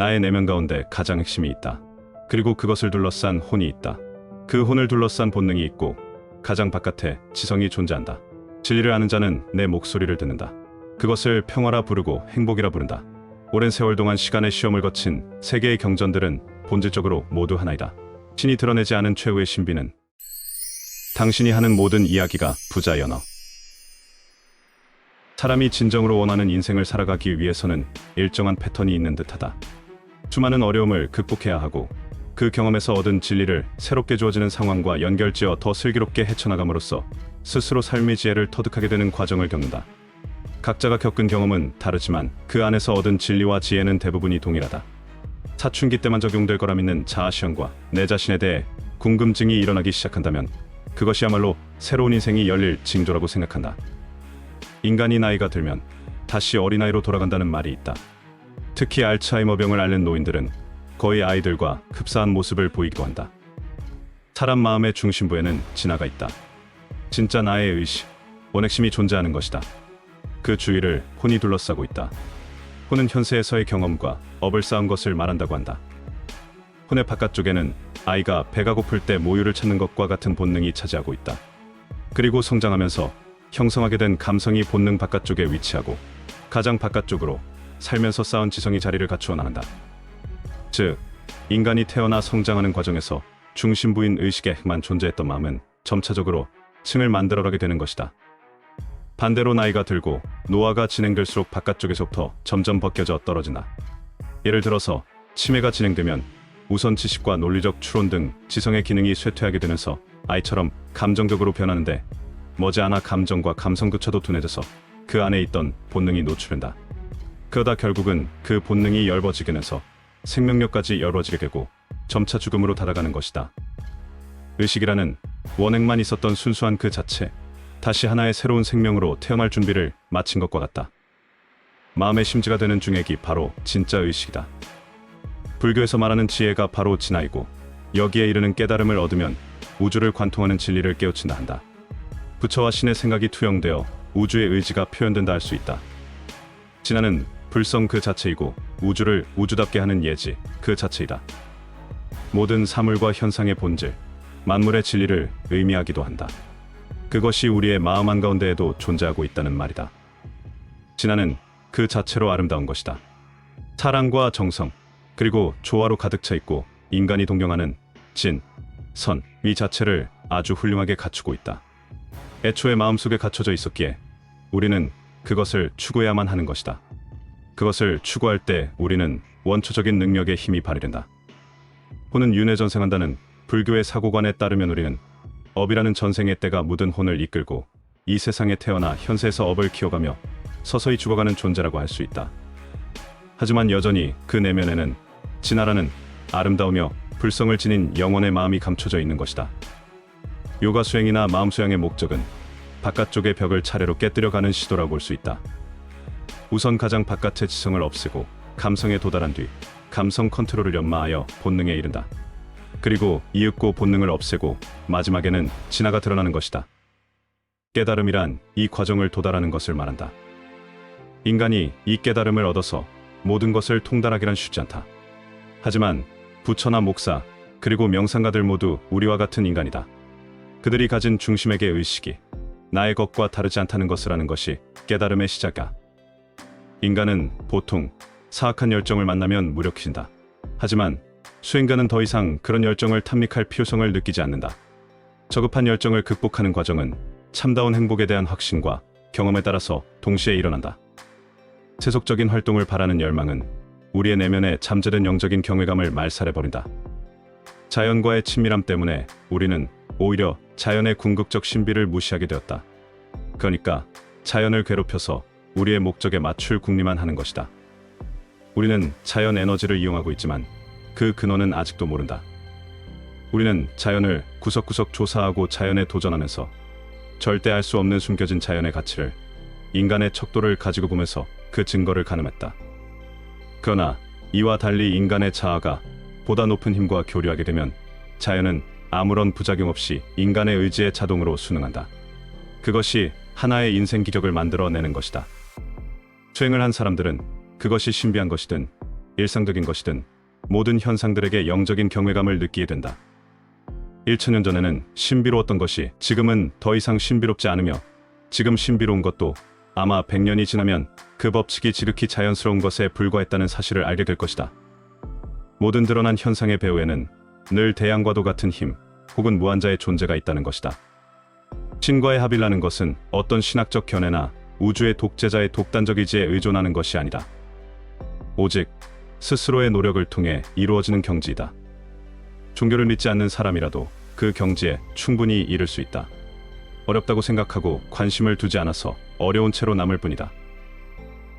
나의 내면 가운데 가장 핵심이 있다. 그리고 그것을 둘러싼 혼이 있다. 그 혼을 둘러싼 본능이 있고 가장 바깥에 지성이 존재한다. 진리를 아는 자는 내 목소리를 듣는다. 그것을 평화라 부르고 행복이라 부른다. 오랜 세월 동안 시간의 시험을 거친 세계의 경전들은 본질적으로 모두 하나이다. 신이 드러내지 않은 최후의 신비는 당신이 하는 모든 이야기가 부자 연어. 사람이 진정으로 원하는 인생을 살아가기 위해서는 일정한 패턴이 있는 듯하다. 수많은 어려움을 극복해야 하고 그 경험에서 얻은 진리를 새롭게 주어지는 상황과 연결지어 더 슬기롭게 헤쳐나감으로써 스스로 삶의 지혜를 터득하게 되는 과정을 겪는다. 각자가 겪은 경험은 다르지만 그 안에서 얻은 진리와 지혜는 대부분이 동일하다. 사춘기 때만 적용될 거라 믿는 자아시험과 내 자신에 대해 궁금증이 일어나기 시작한다면 그것이야말로 새로운 인생이 열릴 징조라고 생각한다. 인간이 나이가 들면 다시 어린아이로 돌아간다는 말이 있다. 특히 알츠하이머병을 앓는 노인들은 거의 아이들과 흡사한 모습을 보이기도 한다. 사람 마음의 중심부에는 진화가 있다. 진짜 나의 의식, 원핵심이 존재하는 것이다. 그 주위를 혼이 둘러싸고 있다. 혼은 현세에서의 경험과 업을 쌓은 것을 말한다고 한다. 혼의 바깥쪽에는 아이가 배가 고플 때 모유를 찾는 것과 같은 본능이 차지하고 있다. 그리고 성장하면서 형성하게 된 감성이 본능 바깥쪽에 위치하고 가장 바깥쪽으로 살면서 쌓은 지성이 자리를 갖추어 나간다. 즉, 인간이 태어나 성장하는 과정에서 중심부인 의식의 핵만 존재했던 마음은 점차적으로 층을 만들어가게 되는 것이다. 반대로 나이가 들고 노화가 진행될수록 바깥쪽에서부터 점점 벗겨져 떨어진다. 예를 들어서 치매가 진행되면 우선 지식과 논리적 추론 등 지성의 기능이 쇠퇴하게 되면서 아이처럼 감정적으로 변하는데 머지않아 감정과 감성조차도 둔해져서 그 안에 있던 본능이 노출된다. 그러다 결국은 그 본능이 돼서 생명력까지 열어지게 되고 점차 죽음으로 다가가는 것이다. 의식이라는 원액만 있었던 순수한 그 자체, 다시 하나의 새로운 생명으로 태어날 준비를 마친 것과 같다. 마음의 심지가 되는 중액이 바로 진짜 의식이다. 불교에서 말하는 지혜가 바로 진화이고 여기에 이르는 깨달음을 얻으면 우주를 관통하는 진리를 깨우친다 한다. 부처와 신의 생각이 투영되어 우주의 의지가 표현된다 할 수 있다. 진화는 불성 그 자체이고 우주를 우주답게 하는 예지 그 자체이다. 모든 사물과 현상의 본질, 만물의 진리를 의미하기도 한다. 그것이 우리의 마음 한가운데에도 존재하고 있다는 말이다. 진화는 그 자체로 아름다운 것이다. 사랑과 정성, 그리고 조화로 가득 차 있고 인간이 동경하는 진, 선, 위 자체를 아주 훌륭하게 갖추고 있다. 애초에 마음속에 갖춰져 있었기에 우리는 그것을 추구해야만 하는 것이다. 그것을 추구할 때 우리는 원초적인 능력의 힘이 발휘된다. 혼은 윤회 전생한다는 불교의 사고관에 따르면 우리는 업이라는 전생의 때가 묻은 혼을 이끌고 이 세상에 태어나 현세에서 업을 키워가며 서서히 죽어가는 존재라고 할 수 있다. 하지만 여전히 그 내면에는 진화라는 아름다우며 불성을 지닌 영혼의 마음이 감춰져 있는 것이다. 요가 수행이나 마음 수양의 목적은 바깥쪽의 벽을 차례로 깨뜨려가는 시도라고 볼 수 있다. 우선 가장 바깥의 지성을 없애고 감성에 도달한 뒤 감성 컨트롤을 연마하여 본능에 이른다. 그리고 이윽고 본능을 없애고 마지막에는 진화가 드러나는 것이다. 깨달음이란 이 과정을 도달하는 것을 말한다. 인간이 이 깨달음을 얻어서 모든 것을 통달하기란 쉽지 않다. 하지만 부처나 목사 그리고 명상가들 모두 우리와 같은 인간이다. 그들이 가진 중심에게 의식이 나의 것과 다르지 않다는 것을 아는 것이 깨달음의 시작이다. 인간은 보통 사악한 열정을 만나면 무력해진다. 하지만 수행가는 더 이상 그런 열정을 탐닉할 필요성을 느끼지 않는다. 저급한 열정을 극복하는 과정은 참다운 행복에 대한 확신과 경험에 따라서 동시에 일어난다. 세속적인 활동을 바라는 열망은 우리의 내면에 잠재된 영적인 경외감을 말살해버린다. 자연과의 친밀함 때문에 우리는 오히려 자연의 궁극적 신비를 무시하게 되었다. 그러니까 자연을 괴롭혀서 우리의 목적에 맞출 궁리만 하는 것이다. 우리는 자연 에너지를 이용하고 있지만 그 근원은 아직도 모른다. 우리는 자연을 구석구석 조사하고 자연에 도전하면서 절대 알 수 없는 숨겨진 자연의 가치를 인간의 척도를 가지고 보면서 그 증거를 가늠했다. 그러나 이와 달리 인간의 자아가 보다 높은 힘과 교류하게 되면 자연은 아무런 부작용 없이 인간의 의지에 자동으로 순응한다. 그것이 하나의 인생 기적을 만들어내는 것이다. 수행을 한 사람들은 그것이 신비한 것이든 일상적인 것이든 모든 현상들에게 영적인 경외감을 느끼게 된다. 1천년 전에는 신비로웠던 것이 지금은 더 이상 신비롭지 않으며 지금 신비로운 것도 아마 100년이 지나면 그 법칙이 지극히 자연스러운 것에 불과했다는 사실을 알게 될 것이다. 모든 드러난 현상의 배후에는 늘 대양과도 같은 힘 혹은 무한자의 존재가 있다는 것이다. 신과의 합이라는 것은 어떤 신학적 견해나 우주의 독재자의 독단적 의지에 의존하는 것이 아니다. 오직 스스로의 노력을 통해 이루어지는 경지이다. 종교를 믿지 않는 사람이라도 그 경지에 충분히 이를 수 있다. 어렵다고 생각하고 관심을 두지 않아서 어려운 채로 남을 뿐이다.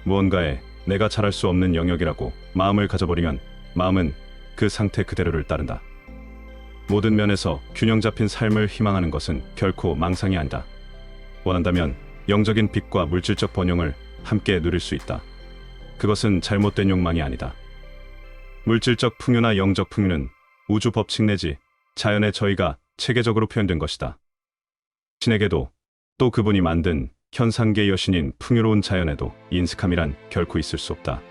무언가에 내가 잘할 수 없는 영역이라고 마음을 가져버리면 마음은 그 상태 그대로를 따른다. 모든 면에서 균형 잡힌 삶을 희망하는 것은 결코 망상이 아니다. 원한다면 영적인 빛과 물질적 번영을 함께 누릴 수 있다. 그것은 잘못된 욕망이 아니다. 물질적 풍요나 영적 풍요는 우주 법칙 내지 자연의 저희가 체계적으로 표현된 것이다. 신에게도 또 그분이 만든 현상계 여신인 풍요로운 자연에도 인색함이란 결코 있을 수 없다.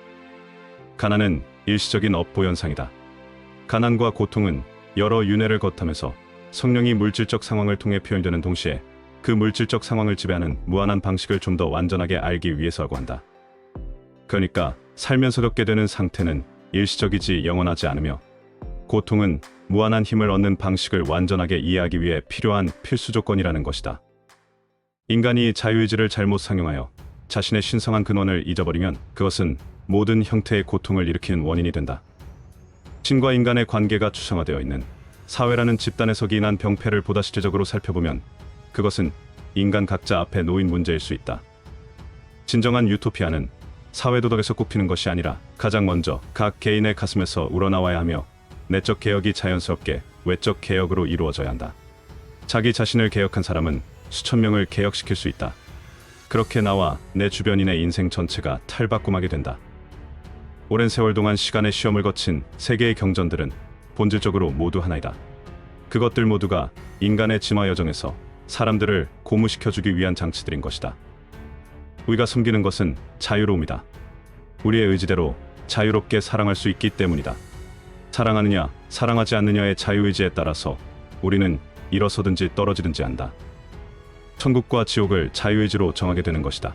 가난은 일시적인 업보 현상이다. 가난과 고통은 여러 윤회를 거하면서 성령이 물질적 상황을 통해 표현되는 동시에 그 물질적 상황을 지배하는 무한한 방식을 좀 더 완전하게 알기 위해서라고 한다. 그러니까 살면서 겪게 되는 상태는 일시적이지 영원하지 않으며 고통은 무한한 힘을 얻는 방식을 완전하게 이해하기 위해 필요한 필수 조건이라는 것이다. 인간이 자유의지를 잘못 상용하여 자신의 신성한 근원을 잊어버리면 그것은 모든 형태의 고통을 일으키는 원인이 된다. 신과 인간의 관계가 추상화되어 있는 사회라는 집단에서 기인한 병폐를 보다 실제적으로 살펴보면 그것은 인간 각자 앞에 놓인 문제일 수 있다. 진정한 유토피아는 사회도덕에서 꼽히는 것이 아니라 가장 먼저 각 개인의 가슴에서 우러나와야 하며 내적 개혁이 자연스럽게 외적 개혁으로 이루어져야 한다. 자기 자신을 개혁한 사람은 수천 명을 개혁시킬 수 있다. 그렇게 나와 내 주변인의 인생 전체가 탈바꿈하게 된다. 오랜 세월 동안 시간의 시험을 거친 세계의 경전들은 본질적으로 모두 하나이다. 그것들 모두가 인간의 진화 여정에서 사람들을 고무시켜주기 위한 장치들인 것이다. 우리가 숨기는 것은 자유로움이다. 우리의 의지대로 자유롭게 사랑할 수 있기 때문이다. 사랑하느냐, 사랑하지 않느냐의 자유의지에 따라서 우리는 일어서든지 떨어지든지 한다. 천국과 지옥을 자유의지로 정하게 되는 것이다.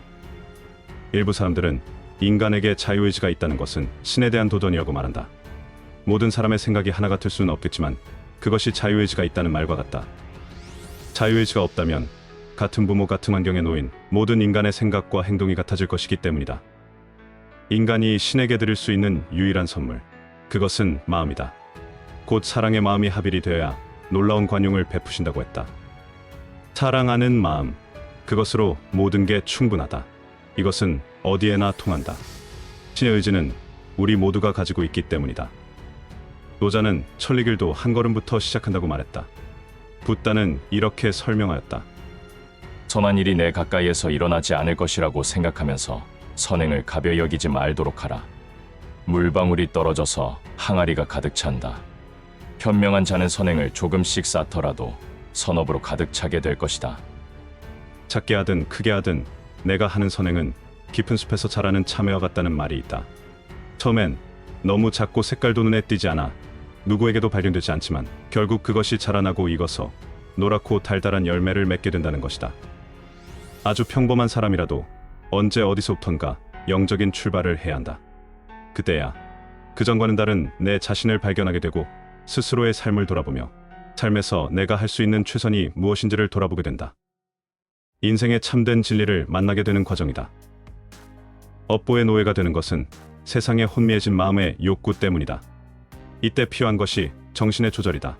일부 사람들은 인간에게 자유의지가 있다는 것은 신에 대한 도전이라고 말한다. 모든 사람의 생각이 하나 같을 수는 없겠지만 그것이 자유의지가 있다는 말과 같다. 자유의지가 없다면 같은 부모 같은 환경에 놓인 모든 인간의 생각과 행동이 같아질 것이기 때문이다. 인간이 신에게 드릴 수 있는 유일한 선물, 그것은 마음이다. 곧 사랑의 마음이 합일이 되어야 놀라운 관용을 베푸신다고 했다. 사랑하는 마음, 그것으로 모든 게 충분하다. 이것은 어디에나 통한다. 신의 의지는 우리 모두가 가지고 있기 때문이다. 노자는 천리길도 한 걸음부터 시작한다고 말했다. 붓다는 이렇게 설명하였다. 선한 일이 내 가까이에서 일어나지 않을 것이라고 생각하면서 선행을 가벼이 여기지 말도록 하라. 물방울이 떨어져서 항아리가 가득 찬다. 현명한 자는 선행을 조금씩 쌓더라도 선업으로 가득 차게 될 것이다. 작게 하든 크게 하든 내가 하는 선행은 깊은 숲에서 자라는 참외와 같다는 말이 있다. 처음엔 너무 작고 색깔도 눈에 띄지 않아 누구에게도 발견되지 않지만 결국 그것이 자라나고 익어서 노랗고 달달한 열매를 맺게 된다는 것이다. 아주 평범한 사람이라도 언제 어디서부턴가 영적인 출발을 해야 한다. 그때야 그전과는 다른 내 자신을 발견하게 되고 스스로의 삶을 돌아보며 삶에서 내가 할 수 있는 최선이 무엇인지를 돌아보게 된다. 인생의 참된 진리를 만나게 되는 과정이다. 업보의 노예가 되는 것은 세상에 혼미해진 마음의 욕구 때문이다. 이때 필요한 것이 정신의 조절이다.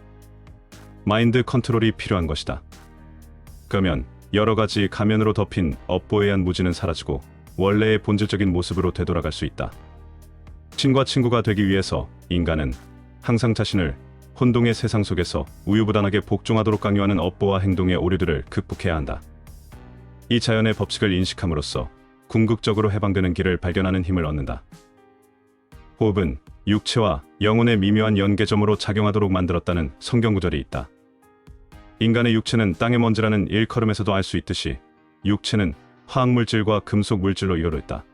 마인드 컨트롤이 필요한 것이다. 그러면 여러 가지 가면으로 덮인 업보에 의한 무지는 사라지고 원래의 본질적인 모습으로 되돌아갈 수 있다. 친과 친구가 되기 위해서 인간은 항상 자신을 혼동의 세상 속에서 우유부단하게 복종하도록 강요하는 업보와 행동의 오류들을 극복해야 한다. 이 자연의 법칙을 인식함으로써 궁극적으로 해방되는 길을 발견하는 힘을 얻는다. 호흡은 육체와 영혼의 미묘한 연계점으로 작용하도록 만들었다는 성경 구절이 있다. 인간의 육체는 땅의 먼지라는 일컬음에서도 알 수 있듯이 육체는 화학 물질과 금속 물질로 이루어져 있다.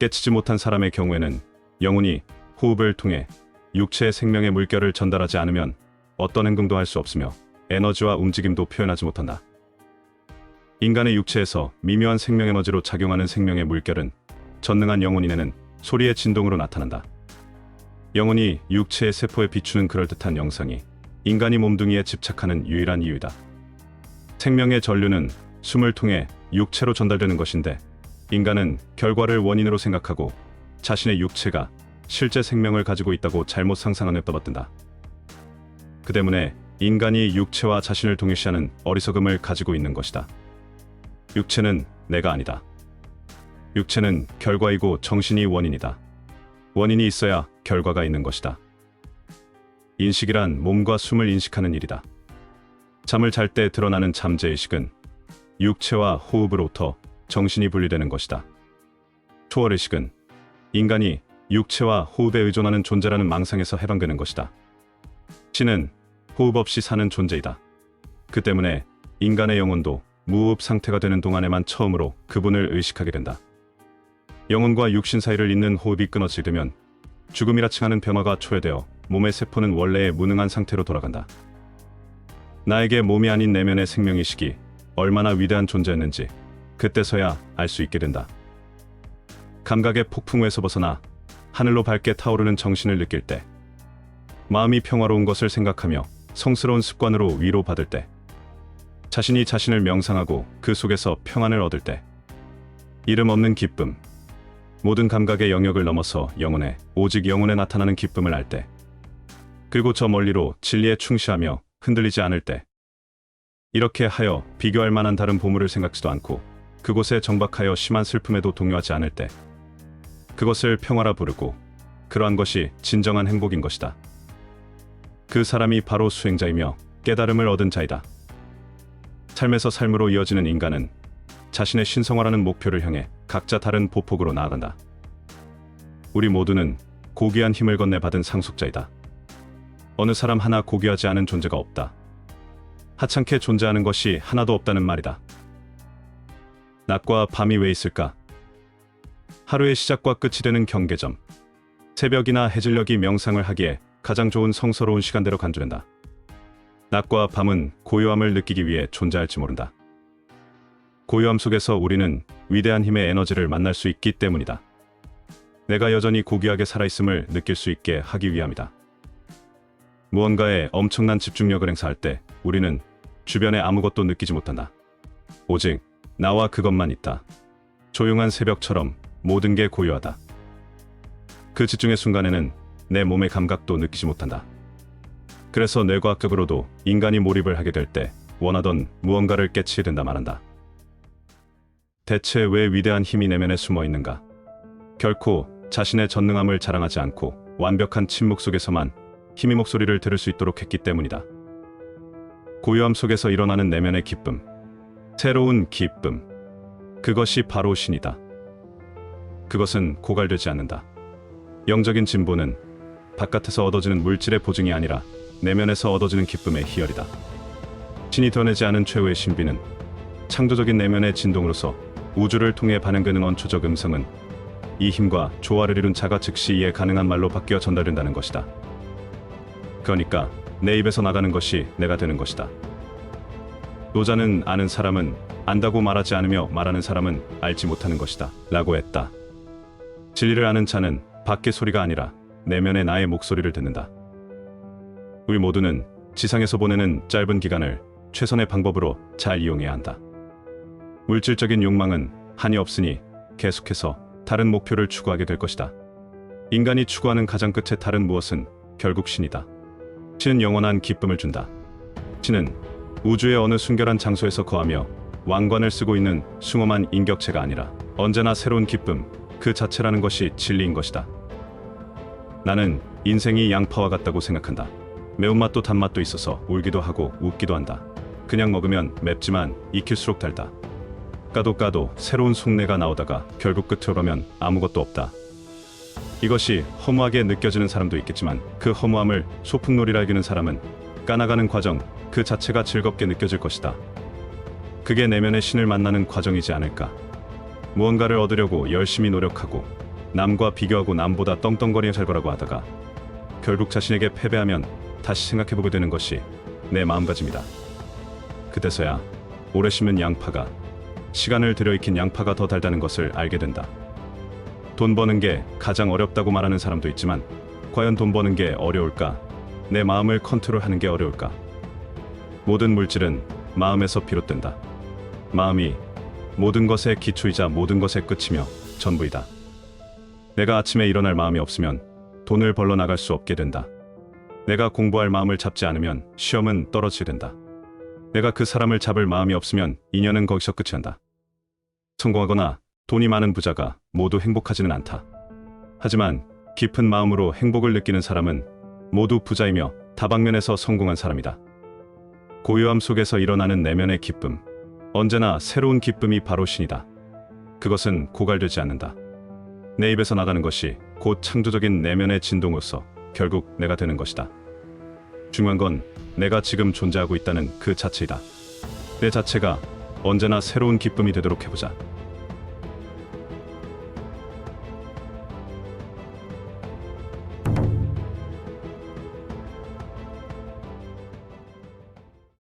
깨치지 못한 사람의 경우에는 영혼이 호흡을 통해 육체의 생명의 물결을 전달하지 않으면 어떤 행동도 할 수 없으며 에너지와 움직임도 표현하지 못한다. 인간의 육체에서 미묘한 생명 에너지로 작용하는 생명의 물결은 전능한 영혼인에는 소리의 진동으로 나타난다. 영혼이 육체의 세포에 비추는 그럴듯한 영상이 인간이 몸뚱이에 집착하는 유일한 이유이다. 생명의 전류는 숨을 통해 육체로 전달되는 것인데 인간은 결과를 원인으로 생각하고 자신의 육체가 실제 생명을 가지고 있다고 잘못 상상하며 떠받든다. 그 때문에 인간이 육체와 자신을 동일시하는 어리석음을 가지고 있는 것이다. 육체는 내가 아니다. 육체는 결과이고 정신이 원인이다. 원인이 있어야 결과가 있는 것이다. 인식이란 몸과 숨을 인식하는 일이다. 잠을 잘 때 드러나는 잠재의식은 육체와 호흡으로부터 정신이 분리되는 것이다. 초월의식은 인간이 육체와 호흡에 의존하는 존재라는 망상에서 해방되는 것이다. 신은 호흡 없이 사는 존재이다. 그 때문에 인간의 영혼도 무호흡 상태가 되는 동안에만 처음으로 그분을 의식하게 된다. 영혼과 육신 사이를 잇는 호흡이 끊어지게 되면 죽음이라 칭하는 변화가 초래되어 몸의 세포는 원래의 무능한 상태로 돌아간다. 나에게 몸이 아닌 내면의 생명의식이 얼마나 위대한 존재였는지 그때서야 알 수 있게 된다. 감각의 폭풍우에서 벗어나 하늘로 밝게 타오르는 정신을 느낄 때, 마음이 평화로운 것을 생각하며 성스러운 습관으로 위로받을 때, 자신이 자신을 명상하고 그 속에서 평안을 얻을 때, 이름 없는 기쁨, 모든 감각의 영역을 넘어서 영혼에 오직 영혼에 나타나는 기쁨을 알 때, 그리고 저 멀리로 진리에 충실하며 흔들리지 않을 때, 이렇게 하여 비교할 만한 다른 보물을 생각지도 않고 그곳에 정박하여 심한 슬픔에도 동요하지 않을 때, 그것을 평화라 부르고 그러한 것이 진정한 행복인 것이다. 그 사람이 바로 수행자이며 깨달음을 얻은 자이다. 삶에서 삶으로 이어지는 인간은 자신의 신성화라는 목표를 향해 각자 다른 보폭으로 나아간다. 우리 모두는 고귀한 힘을 건네 받은 상속자이다. 어느 사람 하나 고귀하지 않은 존재가 없다. 하찮게 존재하는 것이 하나도 없다는 말이다. 낮과 밤이 왜 있을까? 하루의 시작과 끝이 되는 경계점. 새벽이나 해질녘이 명상을 하기에 가장 좋은 성스러운 시간대로 간주된다. 낮과 밤은 고요함을 느끼기 위해 존재할지 모른다. 고요함 속에서 우리는 위대한 힘의 에너지를 만날 수 있기 때문이다. 내가 여전히 고귀하게 살아있음을 느낄 수 있게 하기 위함이다. 무언가에 엄청난 집중력을 행사할 때 우리는 주변에 아무것도 느끼지 못한다. 오직 나와 그것만 있다. 조용한 새벽처럼 모든 게 고요하다. 그 집중의 순간에는 내 몸의 감각도 느끼지 못한다. 그래서 뇌과학적으로도 인간이 몰입을 하게 될 때 원하던 무언가를 깨치게 된다 말한다. 대체 왜 위대한 힘이 내면에 숨어 있는가? 결코 자신의 전능함을 자랑하지 않고 완벽한 침묵 속에서만 힘의 목소리를 들을 수 있도록 했기 때문이다. 고요함 속에서 일어나는 내면의 기쁨, 새로운 기쁨, 그것이 바로 신이다. 그것은 고갈되지 않는다. 영적인 진보는 바깥에서 얻어지는 물질의 보증이 아니라 내면에서 얻어지는 기쁨의 희열이다. 신이 드러내지 않은 최후의 신비는 창조적인 내면의 진동으로서 우주를 통해 반응되는 원초적 음성은 이 힘과 조화를 이룬 자가 즉시 이해 가능한 말로 바뀌어 전달된다는 것이다. 그러니까 내 입에서 나가는 것이 내가 되는 것이다. 노자는 아는 사람은 안다고 말하지 않으며 말하는 사람은 알지 못하는 것이다. 라고 했다. 진리를 아는 자는 밖의 소리가 아니라 내면의 나의 목소리를 듣는다. 우리 모두는 지상에서 보내는 짧은 기간을 최선의 방법으로 잘 이용해야 한다. 물질적인 욕망은 한이 없으니 계속해서 다른 목표를 추구하게 될 것이다. 인간이 추구하는 가장 끝의 다른 무엇은 결국 신이다. 신은 영원한 기쁨을 준다. 신은 우주의 어느 순결한 장소에서 거하며 왕관을 쓰고 있는 숭엄한 인격체가 아니라 언제나 새로운 기쁨 그 자체라는 것이 진리인 것이다. 나는 인생이 양파와 같다고 생각한다. 매운맛도 단맛도 있어서 울기도 하고 웃기도 한다. 그냥 먹으면 맵지만 익힐수록 달다. 까도 까도 새로운 속내가 나오다가 결국 끝으로 가면 아무것도 없다. 이것이 허무하게 느껴지는 사람도 있겠지만 그 허무함을 소풍놀이라 여기는 사람은 까나가는 과정 그 자체가 즐겁게 느껴질 것이다. 그게 내면의 신을 만나는 과정이지 않을까. 무언가를 얻으려고 열심히 노력하고 남과 비교하고 남보다 떵떵거리며 살 거라고 하다가 결국 자신에게 패배하면 다시 생각해보게 되는 것이 내 마음가짐이다. 그때서야 오래 심은 양파가 시간을 들여 익힌 양파가 더 달다는 것을 알게 된다. 돈 버는 게 가장 어렵다고 말하는 사람도 있지만 과연 돈 버는 게 어려울까? 내 마음을 컨트롤하는 게 어려울까? 모든 물질은 마음에서 비롯된다. 마음이 모든 것의 기초이자 모든 것의 끝이며 전부이다. 내가 아침에 일어날 마음이 없으면 돈을 벌러 나갈 수 없게 된다. 내가 공부할 마음을 잡지 않으면 시험은 떨어지게 된다. 내가 그 사람을 잡을 마음이 없으면 인연은 거기서 끝이 난다. 성공하거나 돈이 많은 부자가 모두 행복하지는 않다. 하지만 깊은 마음으로 행복을 느끼는 사람은 모두 부자이며 다방면에서 성공한 사람이다. 고요함 속에서 일어나는 내면의 기쁨. 언제나 새로운 기쁨이 바로 신이다. 그것은 고갈되지 않는다. 내 입에서 나가는 것이 곧 창조적인 내면의 진동으로서 결국 내가 되는 것이다. 중요한 건 내가 지금 존재하고 있다는 그 자체이다. 내 자체가 언제나 새로운 기쁨이 되도록 해보자.